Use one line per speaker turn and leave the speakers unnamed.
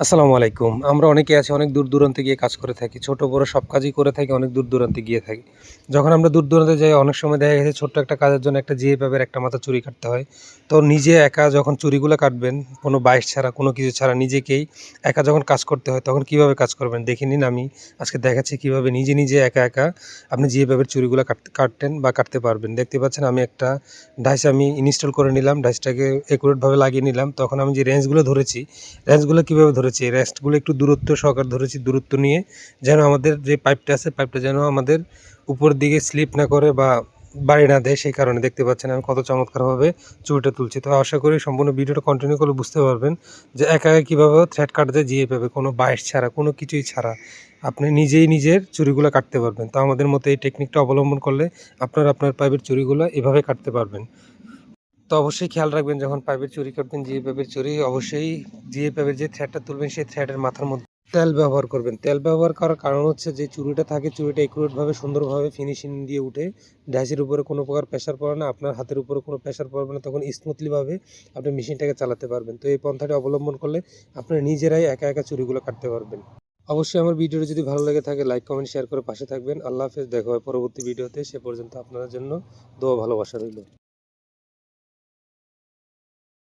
আসসালামু আলাইকুম। আমরা অনেকে আছি, অনেক দূর দূরান্তে গিয়ে কাজ করে থাকি। ছোট বড় সব কাজই করে থাকি, অনেক দূর দূরান্তে গিয়ে থাকি। যখন আমরা দূর দূরান্তে যাই, অনেক সময় দেখা গেছে ছোট্ট একটা কাজের জন্য একটা জিএ পাবের একটা মাথা চুরি কাটতে হয়। তো নিজে একা যখন চুরিগুলো কাটবেন, কোনো বাইশ ছাড়া, কোনো কিছু ছাড়া নিজেকেই একা যখন কাজ করতে হয়, তখন কীভাবে কাজ করবেন? দেখে নিন আমি। আজকে দেখাচ্ছি কীভাবে নিজে নিজে একা একা আপনি জিএ পাবের চুরিগুলো কাটতে কাটতেন বা কাটতে পারবেন। দেখতে পাচ্ছেন আমি একটা ডাইস আমি ইনস্টল করে নিলাম, ডাইসটাকে একুরেটভাবে লাগিয়ে নিলাম। তখন আমি যে রেঞ্জগুলো ধরেছি রেঞ্জগুলো কীভাবে ধরেছি রেঞ্জগুলো একটু দূরত্ব সহকার ধরেছি, দূরত্ব নিয়ে যেন আমাদের যে পাইপটা আছে পাইপটা যেন আমাদের উপর দিকে স্লিপ না করে বা বাড়ি না দেয়, সেই কারণে দেখতে পাচ্ছেন আমি কত চমৎকারভাবে চুরিটা তুলছি। তো আশা করি সম্পূর্ণ ভিডিওটা কন্টিনিউ করলে বুঝতে পারবেন যে একা একা কীভাবে থ্রেড কাটতে জিয়ে পাবে কোনো বাইশ ছাড়া, কোনো কিছুই ছাড়া। আপনি নিজেই নিজের চুরিগুলো কাটতে পারবেন। তো আমাদের মতো এই টেকনিকটা অবলম্বন করলে আপনার আপনার পাইপের চুরিগুলো এভাবে কাটতে পারবেন। তো অবশ্যই খেয়াল রাখবেন যখন পাইপের চুরি করবেন জিএ পাইপের চুরি, অবশ্যই জিএ পাইপের যে থ্রেডটা তুলবেন, সেই থ্রেডের মাথার মধ্যে তেল ব্যবহার করবেন। তেল ব্যবহার করার কারণ হচ্ছে যে চুরিটা থাকে, চুরিটা একুরেটভাবে সুন্দরভাবে ফিনিশিং দিয়ে উঠে ড্যাশের উপরে কোনো প্রকার প্রেশার পড়ে না, আপনার হাতের উপরে কোনো প্রেশার পড়বে না, তখন স্মুথলিভাবে আপনি মেশিনটাকে চালাতে পারবেন। তো এই পন্থাটি অবলম্বন করলে আপনি নিজেরাই একা একা চুরিগুলো কাটতে পারবেন। অবশ্যই আমার ভিডিওটি যদি ভালো লেগে থাকে লাইক কমেন্ট শেয়ার করে পাশে থাকবেন। আল্লাহ হাফেজ, দেখা হয় পরবর্তী ভিডিওতে। সে পর্যন্ত আপনাদের জন্য দোয়া ভালোবাসা রইল।